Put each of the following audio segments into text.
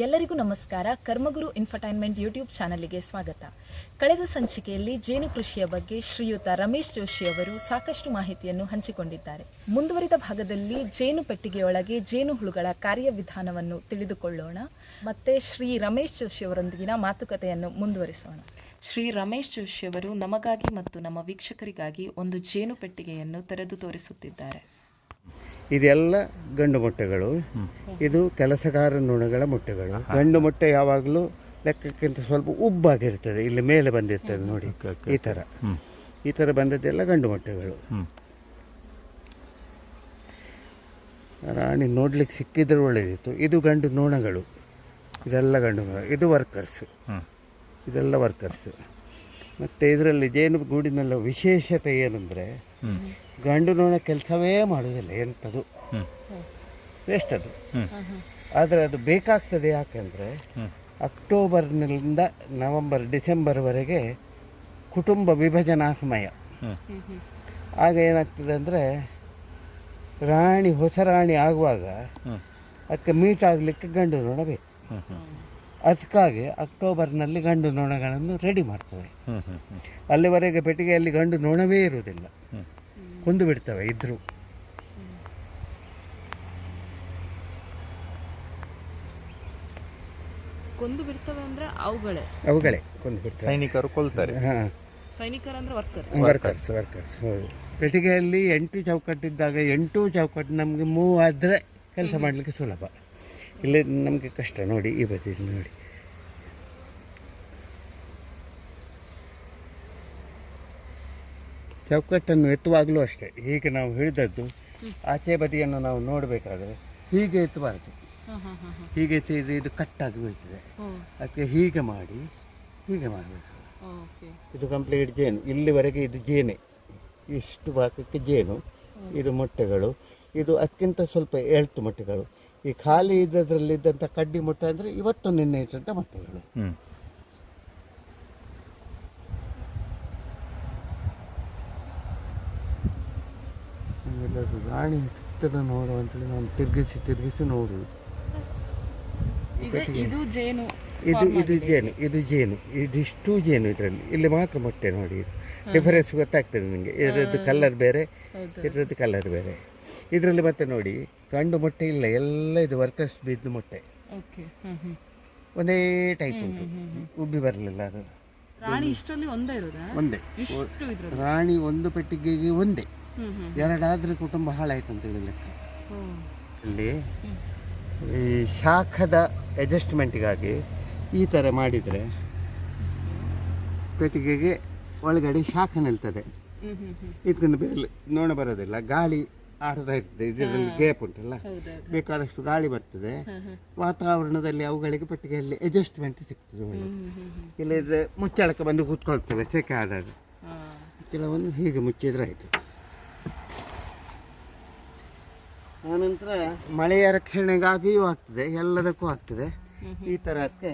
ಎಲ್ಲರಿಗೂ ನಮಸ್ಕಾರ. ಕರ್ಮಗುರು infotainment YouTube ಚಾನಲ್ಗೆ ಸ್ವಾಗತ. ಕಳೆದ ಸಂಚಿಕೆಯಲ್ಲಿ ಜೇನು ಕೃಷಿಯ ಬಗ್ಗೆ ಶ್ರೀಯುತ ರಮೇಶ್ ಜೋಶಿ ಅವರು ಸಾಕಷ್ಟು ಮಾಹಿತಿಯನ್ನು ಹಂಚಿಕೊಂಡಿದ್ದಾರೆ. ಮುಂದುವರಿದ ಭಾಗದಲ್ಲಿ ಜೇನು ಪೆಟ್ಟಿಗೆಯೊಳಗೆ ಜೇನು ಹುಳುಗಳ ಕಾರ್ಯವಿಧಾನವನ್ನು ತಿಳಿದುಕೊಳ್ಳೋಣ. ಮತ್ತೆ ಶ್ರೀ ರಮೇಶ್ ಜೋಶಿ ಅವರೊಂದಿಗಿನ ಮಾತುಕತೆಯನ್ನು ಮುಂದುವರಿಸೋಣ. ಶ್ರೀ ರಮೇಶ್ ಜೋಶಿ ಅವರು ನಮಗಾಗಿ ಮತ್ತು ನಮ್ಮ ವೀಕ್ಷಕರಿಗಾಗಿ ಒಂದು ಜೇನು ಪೆಟ್ಟಿಗೆಯನ್ನು ತೆರೆದು ತೋರಿಸುತ್ತಿದ್ದಾರೆ. ಇದೆಲ್ಲ ಗಂಡು ಮೊಟ್ಟೆಗಳು. ಇದು ಕೆಲಸಗಾರ ನೊಣಗಳ ಮೊಟ್ಟೆಗಳು. ಗಂಡು ಮೊಟ್ಟೆ ಯಾವಾಗಲೂ ಲೆಕ್ಕಕ್ಕಿಂತ ಸ್ವಲ್ಪ ಉಬ್ಬಾಗಿರ್ತದೆ. ಇಲ್ಲಿ ಮೇಲೆ ಬಂದಿರ್ತದೆ ನೋಡಿ. ಈ ಥರ ಈ ಥರ ಬಂದದ್ದೆಲ್ಲ ಗಂಡು ಮೊಟ್ಟೆಗಳು. ರಾಣಿ ನೋಡ್ಲಿಕ್ಕೆ ಸಿಕ್ಕಿದ್ರೆ ಒಳ್ಳೆಯದಿತ್ತು ಇದು ಗಂಡು ನೊಣಗಳು. ಇದೆಲ್ಲ ಗಂಡು ನೊಣ ಇದು ವರ್ಕರ್ಸ್ ಇದೆಲ್ಲ ವರ್ಕರ್ಸ್ ಮತ್ತು ಇದರಲ್ಲಿ ಜೇನು ಗೂಡಿನಲ್ಲ ವಿಶೇಷತೆ ಏನಂದರೆ ಗಂಡು ನೊಣ ಕೆಲಸವೇ ಮಾಡೋದಿಲ್ಲ ಎಂಥದ್ದು ವೇಸ್ಟ್ ಅದು ಆದರೆ ಅದು ಬೇಕಾಗ್ತದೆ ಯಾಕೆಂದರೆ ಅಕ್ಟೋಬರ್ನಿಂದ ನವೆಂಬರ್ ಡಿಸೆಂಬರ್ವರೆಗೆ ಕುಟುಂಬ ವಿಭಜನಾ ಸಮಯ ಆಗ ಏನಾಗ್ತದೆ ಅಂದರೆ ರಾಣಿ ಹೊಸ ರಾಣಿ ಆಗುವಾಗ ಅದಕ್ಕೆ ಮೀಟ್ ಆಗಲಿಕ್ಕೆ ಗಂಡು ನೋಡಬೇಕು. ಬೇಕು ಅದಕ್ಕಾಗಿ ಅಕ್ಟೋಬರ್ನಲ್ಲಿ ಗಂಡು ನೊಣಗಳನ್ನು ರೆಡಿ ಮಾಡ್ತವೆ. ಅಲ್ಲಿವರೆಗೆ ಪೆಟ್ಟಿಗೆಯಲ್ಲಿ ಗಂಡು ನೊಣವೇ ಇರುವುದಿಲ್ಲ. ಕೊಂದು ಬಿಡ್ತವೆ ಇದ್ರು. ಕೊಂದು ಬಿಡ್ತವೆ ಅಂದ್ರೆ ಅವುಗಳೇ. ಅವುಗಳೇ ಕೊಂದು ಬಿಡ್ತವೆ. ಸೈನಿಕರು ಕೊಲ್ತಾರೆ. ಹಾಂ. ಸೈನಿಕರ ಅಂದ್ರೆ ವರ್ಕರ್ಸ್ ವರ್ಕರ್ಸ್ ವರ್ಕರ್ಸ್ ಹೌದು. ಪೆಟ್ಟಿಗೆಯಲ್ಲಿ ಎಂಟು ಚೌಕಟ್ಟಿದ್ದಾಗ ಎಂಟು ಚೌಕಟ್ಟು ನಮಗೆ ಮೂವ್ ಆದರೆ ಕೆಲಸ ಮಾಡಲಿಕ್ಕೆ ಸುಲಭ. ಇಲ್ಲಿ ನಮಗೆ ಕಷ್ಟ ನೋಡಿ ಈ ಬದಿಯಲ್ಲಿ ನೋಡಿ. ಚೌಕಟ್ಟನ್ನು ಎತ್ತುವಾಗಲೂ ಅಷ್ಟೇ. ಹೀಗೆ ನಾವು ಹಿಡಿದದ್ದು ಆಚೆ ಬದಿಯನ್ನು ನಾವು ನೋಡಬೇಕಾದ್ರೆ ಹೀಗೆ ಎತ್ತಬಾರದು. ಹೀಗೆ ಎತ್ತಿದ್ರೆ ಇದು ಕಟ್ಟಾಗಿ ಬೀಳ್ತದೆ. ಅದಕ್ಕೆ ಹೀಗೆ ಮಾಡಿ ಹೀಗೆ ಮಾಡಬೇಕು. ಇದು ಕಂಪ್ಲೀಟ್ ಜೇನು. ಇಲ್ಲಿವರೆಗೆ ಇದು ಜೇನೆ. ಇಷ್ಟು ಭಾಗಕ್ಕೆ ಜೇನು. ಇದು ಮೊಟ್ಟೆಗಳು. ಇದು ಅದಕ್ಕಿಂತ ಸ್ವಲ್ಪ ಎಳ್ತು ಮೊಟ್ಟೆಗಳು. ಈ ಖಾಲಿ ಇದ್ದದ್ರಲ್ಲಿದ್ದಂಥ ಕಡ್ಡಿ ಮೊಟ್ಟೆ ಅಂದರೆ ಇವತ್ತು ನಿನ್ನೆ ಇಟ್ಟಂಥ ಮೊಟ್ಟೆಗಳು ಗಾಣಿ ರಾಣಿ ಸುತ್ತದ ನೋಡು ಅಂತೇಳಿ ನಾನು ತಿರುಗಿಸಿ ತಿರುಗಿಸಿ ನೋಡುವುದು ಇದು ಜೇನು ಇದು ಇದು ಜೇನು ಇದು ಜೇನು ಇದಿಷ್ಟು ಜೇನು ಇದರಲ್ಲಿ. ಇಲ್ಲಿ ಮಾತ್ರ ಮೊಟ್ಟೆ ನೋಡಿ. ಇದು ಡಿಫರೆನ್ಸ್ ಗೊತ್ತಾಗ್ತದೆ ನಿಮಗೆ. ಇದರದ್ದು ಕಲರ್ ಬೇರೆ ಇದರದ್ದು ಕಲರ್ ಬೇರೆ. ಇದರಲ್ಲಿ ಮತ್ತೆ ನೋಡಿ. ಗಂಡು ಮೊಟ್ಟೆ ಇಲ್ಲ ಎಲ್ಲ ಇದು ವರ್ಕರ್ಸ್ ಬಿದ್ದು ಮೊಟ್ಟೆ. ಓಕೆ ಒಂದೇ ಟೈಪ್ ಉಂಟು. ಉಬ್ಬಿ ಬರಲಿಲ್ಲ ಅದು. ರಾಣಿ ಇಷ್ಟರಲ್ಲಿ ಒಂದೇ ಇರೋದಾ? ಒಂದೇ. ಇಷ್ಟು ಇದ್ರಲ್ಲಿ ರಾಣಿ ಒಂದು ಪೆಟ್ಟಿಗೆಗೆ ಒಂದೇ. ಎರಡಾದ್ರೆ ಕುಟುಂಬ ಹಾಳಾಯ್ತು ಅಂತ ಹೇಳಿ ಲೆಕ್ಕ. ಅಲ್ಲಿ ಈ ಶಾಖದ ಅಡ್ಜಸ್ಟ್ಮೆಂಟ್ಗಾಗಿ ಈ ಥರ ಮಾಡಿದರೆ ಪೆಟ್ಟಿಗೆಗೆ ಒಳಗಡೆ ಶಾಖ ನಿಲ್ತದೆ. ಇದನ್ನು ಬೇರೆ ನೋಣ ಬರೋದಿಲ್ಲ. ಗಾಳಿ ಆಡ್ತಾ ಇರ್ತದೆ. ಇದರಲ್ಲಿ ಗೇಪ್ ಉಂಟಲ್ಲ? ಬೇಕಾದಷ್ಟು ಗಾಳಿ ಬರ್ತದೆ. ವಾತಾವರಣದಲ್ಲಿ ಅವುಗಳಿಗೆ ಪೆಟ್ಟಿಗೆಯಲ್ಲಿ ಅಡ್ಜಸ್ಟ್ಮೆಂಟ್ ಸಿಗ್ತದೆ ಒಳ್ಳೆ ಇಲ್ಲದ್ರೆ ಮುಚ್ಚಳಕ್ಕೆ ಬಂದು ಕೂತ್ಕೊಳ್ತವೆ ಸೆಕೆ ಆದಾಗ. ಮುಚ್ಚಳವನ್ನು ಕೆಲವನ್ನು ಹೀಗೆ ಮುಚ್ಚಿದ್ರೆ ಆಯಿತು. ಆನಂತರ ಮಳೆಯ ರಕ್ಷಣೆಗಾಗಿಯೂ ಆಗ್ತದೆ ಎಲ್ಲದಕ್ಕೂ ಆಗ್ತದೆ. ಈ ಥರಕ್ಕೆ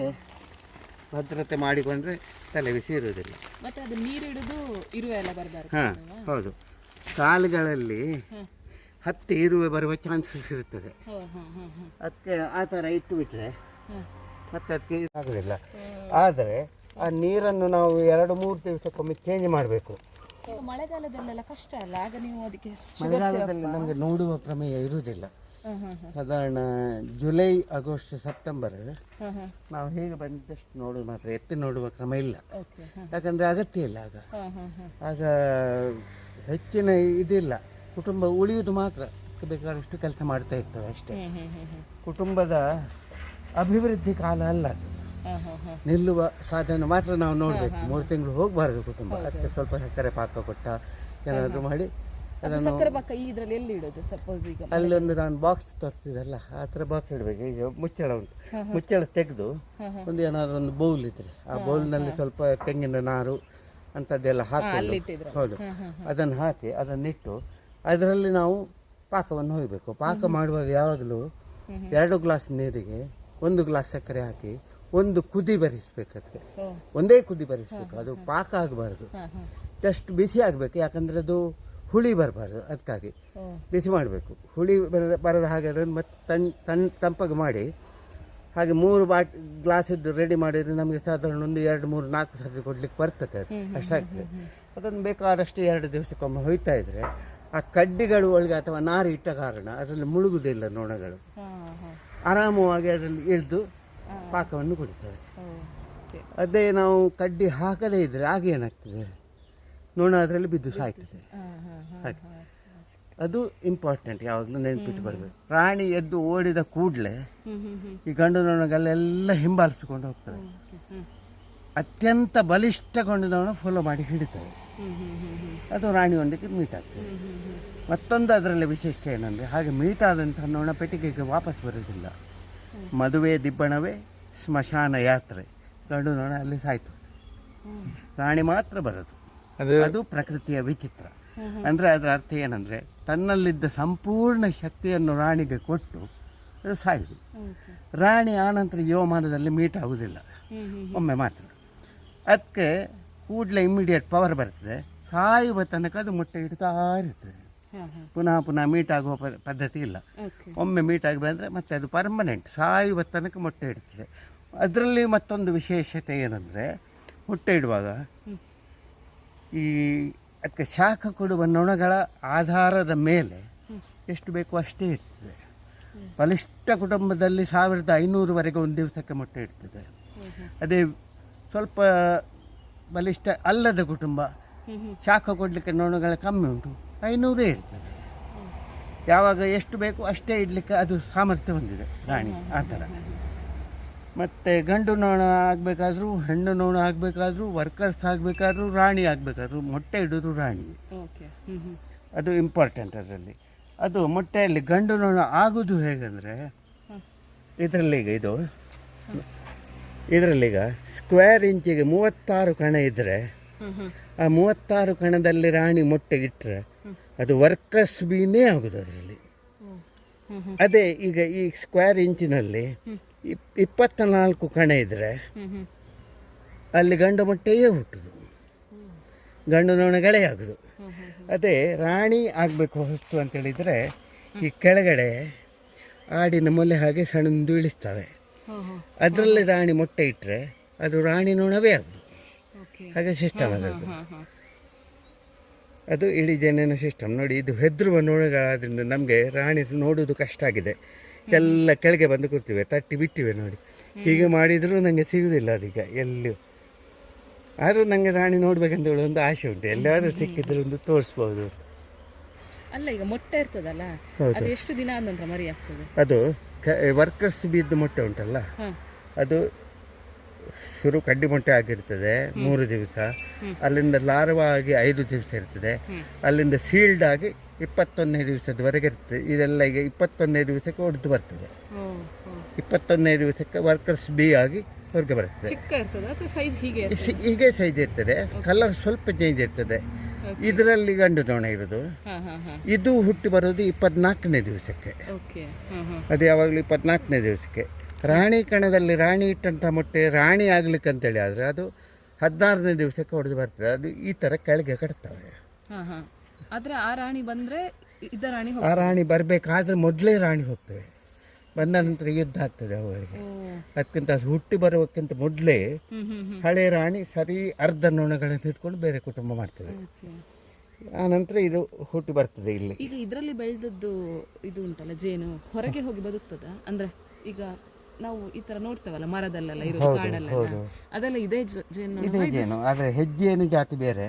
ಭದ್ರತೆ ಮಾಡಿಕೊಂಡ್ರೆ ತಲೆ ಬಿಸಿ ಇರುವುದಿಲ್ಲ. ಮತ್ತೆ ಅದು ನೀರಿಡುದು ಇರುವೆ ಎಲ್ಲ ಬರಬಾರ್ದು ಹಾಂ ಹೌದು. ಕಾಲುಗಳಲ್ಲಿ ಹತ್ತಿ ಇರುವೆ ಬರುವ ಚಾನ್ಸಸ್ ಇರ್ತದೆ ಅದಕ್ಕೆ ಆ ಥರ ಇಟ್ಟು ಬಿಟ್ಟರೆ. ಮತ್ತೆ ಅದಕ್ಕೆ ಆಗೋದಿಲ್ಲ. ಆದರೆ ಆ ನೀರನ್ನು ನಾವು ಎರಡು ಮೂರು ದಿವಸಕ್ಕೊಮ್ಮೆ ಚೇಂಜ್ ಮಾಡಬೇಕು. ಮಳೆಗಾಲದಲ್ಲೆಲ್ಲ ಕಷ್ಟ ಅಲ್ಲ? ಆಗ ನೀವು ಅದಕ್ಕೆ ಮಳೆಗಾಲದಲ್ಲಿ ನಮಗೆ ನೋಡುವ ಪ್ರಮೇಯ ಇರುವುದಿಲ್ಲ. ಸಾಧಾರಣ ಜುಲೈ ಆಗಸ್ಟ್ ಸೆಪ್ಟೆಂಬರ್ ನಾವು ಹೇಗೆ ಬಂದಷ್ಟು ನೋಡುದು ಮಾತ್ರ ಎತ್ತಿ ನೋಡುವ ಕ್ರಮ ಇಲ್ಲ. ಯಾಕಂದರೆ ಅಗತ್ಯ ಇಲ್ಲ ಆಗ. ಆಗ ಹೆಚ್ಚಿನ ಇದಿಲ್ಲ. ಕುಟುಂಬ ಉಳಿಯುವುದು ಮಾತ್ರ. ಬೇಕಾದಷ್ಟು ಕೆಲಸ ಮಾಡ್ತಾ ಇರ್ತವೆ ಅಷ್ಟೇ. ಕುಟುಂಬದ ಅಭಿವೃದ್ಧಿ ಕಾಲ ಅಲ್ಲ ಅದು. ನಿಲ್ಲುವ ಸಾಧನ ಮಾತ್ರ ನಾವು ನೋಡಬೇಕು. ಮೂರು ತಿಂಗಳು ಹೋಗಬಾರದು ಕುಟುಂಬ. ಅದಕ್ಕೆ ಸ್ವಲ್ಪ ಸಕ್ಕರೆ ಪಾಕ ಕೊಟ್ಟ ಏನಾದರೂ ಮಾಡಿ ಅದನ್ನು ಅಲ್ಲೊಂದು ನಾನು ಬಾಕ್ಸ್ ತರಿಸ್ತಿದ್ದಲ್ಲ ಆ ಥರ ಬಾಕ್ಸ್ ಇಡಬೇಕು. ಈಗ ಮುಚ್ಚಳ ಉಂಟು. ಮುಚ್ಚಳ ತೆಗೆದು ಒಂದು ಏನಾದ್ರು ಒಂದು ಬೌಲ್ ಇದ್ರೆ ಆ ಬೌಲ್ನಲ್ಲಿ ಸ್ವಲ್ಪ ತೆಂಗಿನ ನಾರು ಅಂಥದ್ದೆಲ್ಲ ಹಾಕಿ ಹೌದು. ಅದನ್ನು ಹಾಕಿ ಅದನ್ನಿಟ್ಟು ಅದರಲ್ಲಿ ನಾವು ಪಾಕವನ್ನು ಹೊಯ್ಬೇಕು. ಪಾಕ ಮಾಡುವಾಗ ಯಾವಾಗಲೂ ಎರಡು ಗ್ಲಾಸ್ ನೀರಿಗೆ ಒಂದು ಗ್ಲಾಸ್ ಸಕ್ಕರೆ ಹಾಕಿ ಒಂದು ಕುದಿ ಬರಿಸ್ಬೇಕು ಅದಕ್ಕೆ. ಒಂದೇ ಕುದಿ ಬರಿಸ್ಬೇಕು. ಅದು ಪಾಕ ಆಗಬಾರ್ದು. ಜಸ್ಟ್ ಬಿಸಿ ಆಗಬೇಕು. ಯಾಕಂದರೆ ಅದು ಹುಳಿ ಬರಬಾರ್ದು ಅದಕ್ಕಾಗಿ. ಬಿಸಿ ಮಾಡಬೇಕು. ಹುಳಿ ಬರ ಬರದ ಹಾಗೆ ಅದನ್ನು ಮತ್ತೆ ತಣ್ ತಣ್ ತಂಪಾಗಿ ಮಾಡಿ ಹಾಗೆ ಮೂರು ಬಾಟ್ ಗ್ಲಾಸ್ ಇದ್ದು ರೆಡಿ ಮಾಡಿದರೆ ನಮಗೆ ಸಾಧಾರಣ ಒಂದು ಎರಡು ಮೂರು ನಾಲ್ಕು ಸರ್ತಿ ಕೊಡ್ಲಿಕ್ಕೆ ಬರ್ತದೆ ಅದು. ಅಷ್ಟಾಗ್ತದೆ. ಅದನ್ನು ಬೇಕಾದಷ್ಟು ಎರಡು ದಿವಸಕ್ಕೊಮ್ಮೆ ಹೋಯ್ತಾ ಇದ್ರೆ ಆ ಕಡ್ಡಿಗಳು ಒಳಗೆ ಅಥವಾ ನಾರು ಇಟ್ಟ ಕಾರಣ ಅದರಲ್ಲಿ ಮುಳುಗುವುದಿಲ್ಲ ನೊಣಗಳು. ಆರಾಮವಾಗಿ ಅದರಲ್ಲಿ ಇಳಿದು ಪಾಕವನ್ನು ಕೊಡ್ತವೆ. ಅದೇ ನಾವು ಕಡ್ಡಿ ಹಾಕದೇ ಇದ್ರೆ ಆಗ ಏನಾಗ್ತದೆ? ನೊಣ ಅದರಲ್ಲಿ ಬಿದ್ದು ಸಾಯ್ತದೆ. ಹಾಗೆ. ಅದು ಇಂಪಾರ್ಟೆಂಟ್ ಯಾವಾಗಲೂ ನೆನಪಿಟ್ಟು ಬರಬೇಕು. ಪ್ರಾಣಿ ಎದ್ದು ಓಡಿದ ಕೂಡಲೇ ಈ ಗಂಡು ನೊಣಗಳೆಲ್ಲ ಹಿಂಬಾಲಿಸಿಕೊಂಡು ಹೋಗ್ತವೆ. ಅತ್ಯಂತ ಬಲಿಷ್ಠ ಗಂಡು ನೊಣ ಫಾಲೋ ಮಾಡಿ ಹಿಡಿತವೆ. ಅದು ರಾಣಿ ಒಂದಕ್ಕೆ ಮೀಟ್ ಆಗ್ತದೆ. ಮತ್ತೊಂದು ಅದರಲ್ಲಿ ವಿಶಿಷ್ಟ ಏನಂದರೆ ಹಾಗೆ ಮೀಟ್ ಆದಂಥ ನೋಣ ಪೆಟ್ಟಿಗೆಗೆ ವಾಪಸ್ ಬರೋದಿಲ್ಲ ಮದುವೆ ದಿಬ್ಬಣವೇ ಸ್ಮಶಾನ ಯಾತ್ರೆ. ಗಂಡು ನೋಣ ಅಲ್ಲಿ ಸಾಯ್ತು ರಾಣಿ ಮಾತ್ರ ಬರೋದು. ಅದು. ಅದು ಪ್ರಕೃತಿಯ ವಿಚಿತ್ರ. ಅಂದರೆ ಅದರ ಅರ್ಥ ಏನಂದರೆ ತನ್ನಲ್ಲಿದ್ದ ಸಂಪೂರ್ಣ ಶಕ್ತಿಯನ್ನು ರಾಣಿಗೆ ಕೊಟ್ಟು ಅದು ಸಾಯುದು. ರಾಣಿ ಆನಂತರ ಯೋಮಾನದಲ್ಲಿ ಮೀಟ್ ಆಗುವುದಿಲ್ಲ. ಒಮ್ಮೆ ಮಾತ್ರ. ಅದಕ್ಕೆ ಕೂಡಲೇ ಇಮ್ಮಿಡಿಯೇಟ್ ಪವರ್ ಬರ್ತದೆ. ಸಾಯುವ ತನಕ ಅದು ಮೊಟ್ಟೆ ಇಡ್ತಾ ಇರ್ತದೆ ಪುನಃ ಪುನಃ ಮೀಟ್ ಆಗುವ ಪದ್ಧತಿ ಇಲ್ಲ. ಒಮ್ಮೆ ಮೀಟ್ ಆಗಿ ಬಂದರೆ ಮತ್ತೆ ಅದು ಪರ್ಮನೆಂಟ್ ಸಾಯುವ ತನಕ ಮೊಟ್ಟೆ ಇಡ್ತದೆ ಅದರಲ್ಲಿ ಮತ್ತೊಂದು ವಿಶೇಷತೆ ಏನಂದರೆ ಮೊಟ್ಟೆ ಇಡುವಾಗ ಈ ಅದಕ್ಕೆ ಶಾಖ ಕೊಡುವ ನೊಣಗಳ ಆಧಾರದ ಮೇಲೆ ಎಷ್ಟು ಬೇಕೋ ಅಷ್ಟೇ ಇರ್ತದೆ. ಬಲಿಷ್ಠ ಕುಟುಂಬದಲ್ಲಿ ಸಾವಿರದ ಐನೂರುವರೆಗೆ ಒಂದು ದಿವಸಕ್ಕೆ ಮೊಟ್ಟೆ ಇಡ್ತದೆ. ಅದೇ ಸ್ವಲ್ಪ ಬಲಿಷ್ಠ ಅಲ್ಲದ ಕುಟುಂಬ. ಶಾಖ ಕೊಡಲಿಕ್ಕೆ ನೊಣಗಳ ಕಮ್ಮಿ ಉಂಟು. ಐನೂರೇ ಇರ್ತದೆ. ಯಾವಾಗ ಎಷ್ಟು ಬೇಕು ಅಷ್ಟೇ ಇಡಲಿಕ್ಕೆ ಅದು ಸಾಮರ್ಥ್ಯ ಹೊಂದಿದೆ ರಾಣಿ ಆ ಥರ. ಮತ್ತು ಗಂಡು ನೋಣ ಆಗಬೇಕಾದ್ರೂ ಹೆಣ್ಣು ನೋಣ ಆಗಬೇಕಾದ್ರೂ ವರ್ಕರ್ಸ್ ಆಗಬೇಕಾದ್ರೂ ರಾಣಿ ಆಗಬೇಕಾದ್ರೂ ಮೊಟ್ಟೆ ಇಡೋದು ರಾಣಿ. ಅದು ಇಂಪಾರ್ಟೆಂಟ್ ಅದರಲ್ಲಿ. ಅದು ಮೊಟ್ಟೆಯಲ್ಲಿ ಗಂಡು ನೋಣ ಆಗೋದು ಹೇಗೆಂದರೆ ಈಗ ಇದು ಇದರಲ್ಲೀಗ ಸ್ಕ್ವೇರ್ ಇಂಚಿಗೆ ಮೂವತ್ತಾರು ಕಣ ಇದ್ದರೆ ಆ ಮೂವತ್ತಾರು ಕಣದಲ್ಲಿ ರಾಣಿ ಮೊಟ್ಟೆ ಇಟ್ಟರೆ ಅದು ವರ್ಕರ್ಸ್ ಬೀನೇ ಆಗೋದು ಅದರಲ್ಲಿ. ಅದೇ ಈಗ ಈ ಸ್ಕ್ವೇರ್ ಇಂಚಿನಲ್ಲಿ ಇಪ್- ನಾಲ್ಕು ಕಣ ಇದ್ದರೆ ಅಲ್ಲಿ ಗಂಡು ಮೊಟ್ಟೆಯೇ ಹುಟ್ಟುದು. ಗಂಡು ನೊಣಗಳೇ ಆಗುದು. ಅದೇ ರಾಣಿ ಆಗಬೇಕು ಹೊಸ್ತು ಅಂತೇಳಿದರೆ ಈ ಕೆಳಗಡೆ ಆಡಿನ ಮೊಲೆ ಹಾಗೆ ಸಣ್ಣದು ಇಳಿಸ್ತವೆ. ಅದರಲ್ಲಿ ರಾಣಿ ಮೊಟ್ಟೆ ಇಟ್ಟರೆ ಅದು ರಾಣಿ ನೊಣವೇ ಆಗುದು ಹಾಗೆ ಸಿಸ್ಟಮ್ ಅದರದ್ದು. ಅದು ಇಡೀ ಜನನ ಸಿಸ್ಟಮ್. ನೋಡಿ ಇದು ಹೆದರುವ ನೊಣಗಳಾದ್ರಿಂದ ನಮಗೆ ರಾಣಿ ನೋಡುವುದು ಕಷ್ಟ ಆಗಿದೆ. ಎಲ್ಲ ಕೆಳಗೆ ಬಂದು ಕೂರ್ತಿವೆ ತಟ್ಟಿ ಬಿಟ್ಟಿವೆ ನೋಡಿ. ಹೀಗೆ ಮಾಡಿದರೂ ನನಗೆ ಸಿಗುವುದಿಲ್ಲ ಅದೀಗ ಎಲ್ಲಿಯೂ. ಆದರೂ ನನಗೆ ರಾಣಿ ನೋಡ್ಬೇಕಂತ ಹೇಳಿ ಒಂದು ಆಸೆ ಉಂಟು. ಎಲ್ಲಾದರೂ ಸಿಕ್ಕಿದ್ರೆ ಒಂದು ತೋರಿಸ್ಬೋದು ಅಲ್ಲ ಈಗ ಮೊಟ್ಟೆ ಇರ್ತದಲ್ಲ. ಅದು ಎಷ್ಟು ದಿನ ಆದ ನಂತರ ಮರಿ ಆಗ್ತದೆ ಅದು ವರ್ಕರ್ಸ್ ಬಿದ್ದ ಮೊಟ್ಟೆ ಉಂಟಲ್ಲ? ಅದು ಶುರು ಕಡ್ಡಿ ಮೊಟ್ಟೆ ಆಗಿರ್ತದೆ ಮೂರು ದಿವಸ. ಅಲ್ಲಿಂದ ಲಾರ್ವ ಆಗಿ ಐದು ದಿವಸ ಇರ್ತದೆ. ಅಲ್ಲಿಂದ ಸೀಲ್ಡ್ ಆಗಿ ಇಪ್ಪತ್ತೊಂದನೇ ದಿವಸದವರೆಗೆ ಇರ್ತದೆ. ಇದೆಲ್ಲ ಈಗ ಇಪ್ಪತ್ತೊಂದನೇ ದಿವಸಕ್ಕೆ ಹೊಡೆದು ಬರ್ತದೆ. ಇಪ್ಪತ್ತೊಂದನೇ ದಿವಸಕ್ಕೆ ವರ್ಕರ್ಸ್ ಬಿ ಆಗಿ ಹೊರಗೆ ಬರ್ತದೆ. ಹೀಗೆ ಸೈಜ್ ಇರ್ತದೆ? ಕಲರ್ ಸ್ವಲ್ಪ ಚೇಂಜ್ ಇರ್ತದೆ. ಇದರಲ್ಲಿ ಗಂಡು ನೊಣ ಇರೋದು. ಇದು ಹುಟ್ಟಿ ಬರೋದು ಇಪ್ಪತ್ನಾಲ್ಕನೇ ದಿವಸಕ್ಕೆ. ಅದು ಯಾವಾಗಲೂ ಇಪ್ಪತ್ನಾಲ್ಕನೇ ದಿವಸಕ್ಕೆ. ರಾಣಿ ಕಣದಲ್ಲಿ ರಾಣಿ ಇಟ್ಟಂಥ ಮೊಟ್ಟೆ ರಾಣಿ ಆಗ್ಲಿಕ್ಕೆ ಅಂತೇಳಿ ಆದರೆ ಅದು ಹದಿನಾರನೇ ದಿವಸಕ್ಕೆ ಹೊಡೆದು ಬರ್ತದೆ. ಅದು ಈ ಥರ ಕೆಳಗೆ ಕಟ್ತವೆ. ಆದರೆ ಆ ರಾಣಿ ಬಂದರೆ ಆ ರಾಣಿ ಬರಬೇಕಾದ್ರೆ ಮೊದಲೇ ರಾಣಿ ಹೋಗ್ತವೆ. ಬಂದ ನಂತರ ಯುದ್ಧ ಆಗ್ತದೆ ಅವರಿಗೆ ಅದಕ್ಕಿಂತ ಅದು ಹುಟ್ಟಿ ಬರೋಕ್ಕಿಂತ ಮೊದಲೇ ಹಳೆ ರಾಣಿ ಸರಿ ಅರ್ಧ ನೊಣಗಳನ್ನು ಇಟ್ಕೊಂಡು ಬೇರೆ ಕುಟುಂಬ ಮಾಡ್ತದೆ. ಆ ನಂತರ ಇದು ಹುಟ್ಟಿ ಬರ್ತದೆ ಇಲ್ಲಿ. ಈಗ ಇದರಲ್ಲಿ ಬೆಳೆದದ್ದು ಇದು ಉಂಟಲ್ಲ ಜೇನು ಹೊರಗೆ ಹೋಗಿ ಬದುಕ್ತದ? ಅಂದ್ರೆ ಈಗ ನಾವು ಈ ತರ ನೋಡ್ತೇವಲ್ಲ ಮರದಲ್ಲೆಲ್ಲ ಕಾಡಲ್ಲೆಲ್ಲ. ಅದೆಲ್ಲ ಇದೇ ಜೇನು ಇದೇ ಜೇನು ಆದರೆ ಹೆಜ್ಜೇನು ಜಾತಿ ಬೇರೆ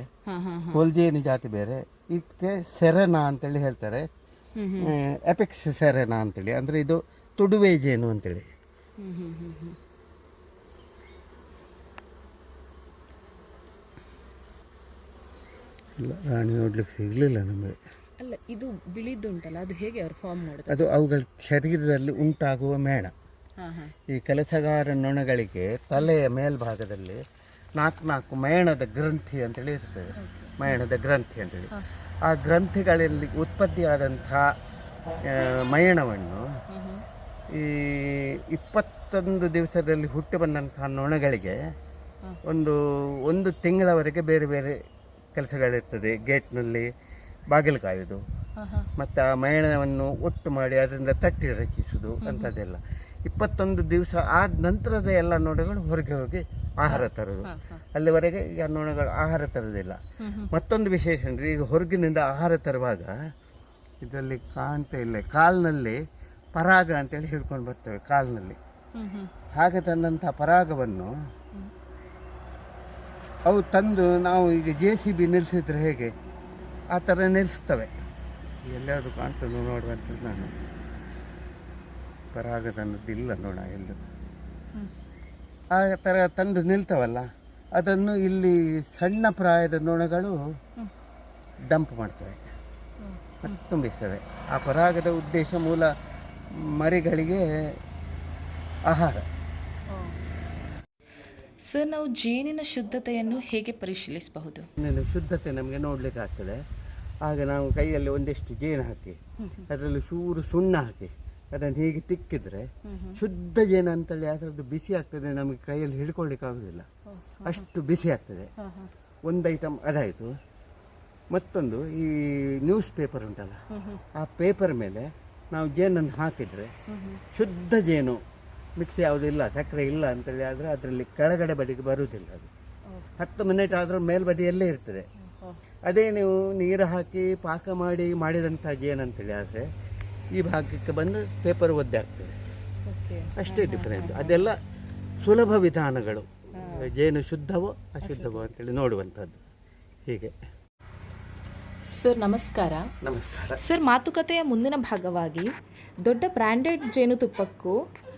ಹೊಲ್ಜೇನು ಜಾತಿ ಬೇರೆ. ಇದಕ್ಕೆ ಸೆರೆನಾ ಅಂತೇಳಿ ಹೇಳ್ತಾರೆ. ಎಪೆಕ್ಸ್ ಸೆರೆನಾ ಅಂತೇಳಿ. ಅಂದ್ರೆ ಇದು ತುಡುವೆ ಜೇನು ಅಂತೇಳಿ. ಇಲ್ಲ ರಾಣಿ ನೋಡ್ಲಿಕ್ಕೆ ಸಿಗಲಿಲ್ಲ ನಮಗೆ. ಅಲ್ಲ ಇದು ಬಿಳಿದ್ದು ಉಂಟಲ್ಲ ಅದು ಹೇಗೆ ಅವ್ರು ಫಾರ್ಮ್ ಮಾಡೋದು? ಅದು ಅವುಗಳ ಶರೀರದಲ್ಲಿ ಉಂಟಾಗುವ ಮೇಣ. ಈ ಕೆಲಸಗಾರ ನೊಣಗಳಿಗೆ ತಲೆಯ ಮೇಲ್ಭಾಗದಲ್ಲಿ ನಾಲ್ಕು ನಾಲ್ಕು ಮೇಣದ ಗ್ರಂಥಿ ಅಂತೇಳಿ ಇರ್ತದೆ. ಮೇಣದ ಗ್ರಂಥಿ ಅಂತೇಳಿ. ಆ ಗ್ರಂಥಿಗಳಲ್ಲಿ ಉತ್ಪತ್ತಿಯಾದಂಥ ಮಯಣವನ್ನು ಈ ಇಪ್ಪತ್ತೊಂದು ದಿವಸದಲ್ಲಿ ಹುಟ್ಟಿ ಬಂದಂತಹ ನೊಣಗಳಿಗೆ ಒಂದು ಒಂದು ತಿಂಗಳವರೆಗೆ ಬೇರೆ ಬೇರೆ ಕೆಲಸಗಳಿರ್ತದೆ. ಗೇಟ್ನಲ್ಲಿ ಬಾಗಿಲು ಕಾಯೋದು ಮತ್ತು ಆ ಮಯಣವನ್ನು ಒಟ್ಟು ಮಾಡಿ ಅದರಿಂದ ತಟ್ಟಿ ರಚಿಸುವುದು ಅಂಥದ್ದೆಲ್ಲ. ಇಪ್ಪತ್ತೊಂದು ದಿವಸ ಆದ ನಂತರದ ಎಲ್ಲ ನೊಣಗಳು ಹೊರಗೆ ಹೋಗಿ ಆಹಾರ ತರೋದು ಅಲ್ಲಿವರೆಗೆ ಈಗ ನೊಣಗಳು ಆಹಾರ ತರೋದಿಲ್ಲ ಮತ್ತೊಂದು ವಿಶೇಷ ಅಂದರೆ ಈಗ ಹೊರಗಿನಿಂದ ಆಹಾರ ತರುವಾಗ ಇದರಲ್ಲಿ ಕಾಣ್ತಾ ಇಲ್ಲ. ಕಾಲಿನಲ್ಲಿ ಪರಾಗ ಅಂತೇಳಿ ಹಿಡ್ಕೊಂಡು ಬರ್ತೇವೆ ಕಾಲಿನಲ್ಲಿ. ಹಾಗೆ ತಂದಂಥ ಪರಾಗವನ್ನು ಅವು ತಂದು ನಾವು ಈಗ ಜೆ ಸಿ ಬಿ ನಿಲ್ಲಿಸಿದ್ರೆ ಹೇಗೆ? ಆ ಥರ ನಿಲ್ಲಿಸ್ತವೆ. ಎಲ್ಲಾದರೂ ಕಾಣ್ತದೆ ನೋಡುವಂಥದ್ದು ನಾನು. ಪರಾಗ ಇಲ್ಲ ನೋಡ ಎಲ್ಲ ಆ ಥರ ತಂದು ನಿಲ್ತವಲ್ಲ ಅದನ್ನು ಇಲ್ಲಿ ಸಣ್ಣ ಪ್ರಾಯದ ನೊಣಗಳು ಡಂಪ್ ಮಾಡ್ತವೆ. ತುಂಬಿಸ್ತವೆ ಆ ಪರಾಗದ ಉದ್ದೇಶ ಮೂಲ ಮರಿಗಳಿಗೆ ಆಹಾರ. ಸರ್ ನಾವು ಜೇನಿನ ಶುದ್ಧತೆಯನ್ನು ಹೇಗೆ ಪರಿಶೀಲಿಸಬಹುದು? ಶುದ್ಧತೆ ನಮಗೆ ನೋಡಲಿಕ್ಕೆ ಆಗ್ತದೆ ಆಗ ನಾವು ಕೈಯಲ್ಲಿ ಒಂದಿಷ್ಟು ಜೇನು ಹಾಕಿ ಅದರಲ್ಲಿ ಸೂರು ಸುಣ್ಣ ಹಾಕಿ ಅದನ್ನು ಹೀಗೆ ತಿಕ್ಕಿದ್ರೆ ಶುದ್ಧ ಜೇನು ಅಂತೇಳಿ ಅದರದ್ದು ಬಿಸಿ ಆಗ್ತದೆ ನಮಗೆ ಕೈಯಲ್ಲಿ ಹಿಡ್ಕೊಳ್ಳಿಕ್ಕೆ ಆಗೋದಿಲ್ಲ. ಅಷ್ಟು ಬಿಸಿ ಆಗ್ತದೆ. ಒಂದು ಐಟಮ್ ಅದಾಯಿತು. ಮತ್ತೊಂದು ಈ ನ್ಯೂಸ್ ಪೇಪರ್ ಉಂಟಲ್ಲ ಆ ಪೇಪರ್ ಮೇಲೆ ನಾವು ಜೇನನ್ನು ಹಾಕಿದರೆ ಶುದ್ಧ ಜೇನು ಮಿಕ್ಸ್ ಯಾವುದಿಲ್ಲ ಸಕ್ಕರೆ ಇಲ್ಲ ಅಂತೇಳಿ ಆದರೆ ಅದರಲ್ಲಿ ಕೆಳಗಡೆ ಬದಿಗೆ ಬರುವುದಿಲ್ಲ ಅದು. ಹತ್ತು ಮಿನಿಟ್ ಆದರೂ ಮೇಲ್ಬದಿಯಲ್ಲೇ ಇರ್ತದೆ. ಅದೇ ನೀವು ನೀರು ಹಾಕಿ ಪಾಕ ಮಾಡಿ ಮಾಡಿದಂಥ ಜೇನಂತೇಳಿ ಆದರೆ ಈ ಭಾಗಕ್ಕೆ ಬಂದು ಪೇಪರ್ ಒದ್ದೆ ಆಗ್ತದೆ. ಅಷ್ಟೇ ಡಿಫರೆನ್ಸ್ ಅದೆಲ್ಲ ಸುಲಭ ವಿಧಾನಗಳು. ಜೇನು ಶುದ್ಧವೋ ಅಶುದ್ಧವೋ ಅಂತೇಳಿ ನೋಡುವಂಥದ್ದು. ಹೀಗೆ. ಸರ್ ನಮಸ್ಕಾರ. ನಮಸ್ಕಾರ. ಸರ್ ಮಾತುಕತೆಯ ಮುಂದಿನ ಭಾಗವಾಗಿ ದೊಡ್ಡ ಬ್ರ್ಯಾಂಡೆಡ್ ಜೇನುತುಪ್ಪಕ್ಕೂ